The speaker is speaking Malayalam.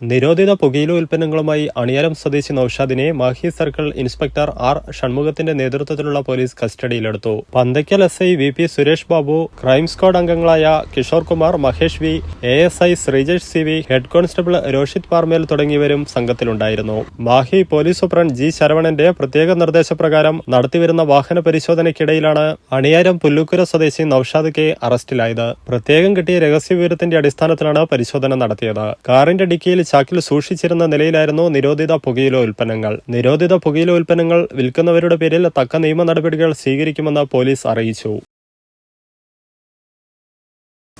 നിരോധിത പുകയില ഉൽപ്പന്നങ്ങളുമായി അണിയാരം സ്വദേശി നൌഷാദിനെ മാഹി സർക്കിൾ ഇൻസ്പെക്ടർ ആർ ഷൺമുഖത്തിന്റെ നേതൃത്വത്തിലുള്ള പോലീസ് കസ്റ്റഡിയിലെടുത്തു. Panthakkal S I V P Suresh Babu crime squad അംഗങ്ങളായ Kishore Kumar Mahesh V A S I Sreejesh C V head constable Roshith പാർമേൽ തുടങ്ങിയവരും സംഘത്തിലുണ്ടായിരുന്നു. മാഹി പോലീസ് സൂപ്രണ്ട് ജി ശരവണന്റെ പ്രത്യേക നിർദ്ദേശപ്രകാരം നടത്തിവരുന്ന വാഹന പരിശോധനയ്ക്കിടയിലാണ് അണിയാരം പുല്ലുക്കുര സ്വദേശി നൌഷാദ് അറസ്റ്റിലായത്. പ്രത്യേകം കിട്ടിയ രഹസ്യ വിവരത്തിന്റെ അടിസ്ഥാനത്തിലാണ് പരിശോധന നടത്തിയത്. കാറിന്റെ ഡിക്കിയിൽ ചാക്കിൽ സൂക്ഷിച്ചിരുന്ന നിലയിലായിരുന്നു നിരോധിത പുകയില ഉൽപ്പന്നങ്ങൾ. നിരോധിത പുകയില ഉൽപ്പന്നങ്ങൾ വിൽക്കുന്നവരുടെ പേരിൽ തക്ക നിയമ നടപടികൾ സ്വീകരിക്കുമെന്ന് പോലീസ് അറിയിച്ചു.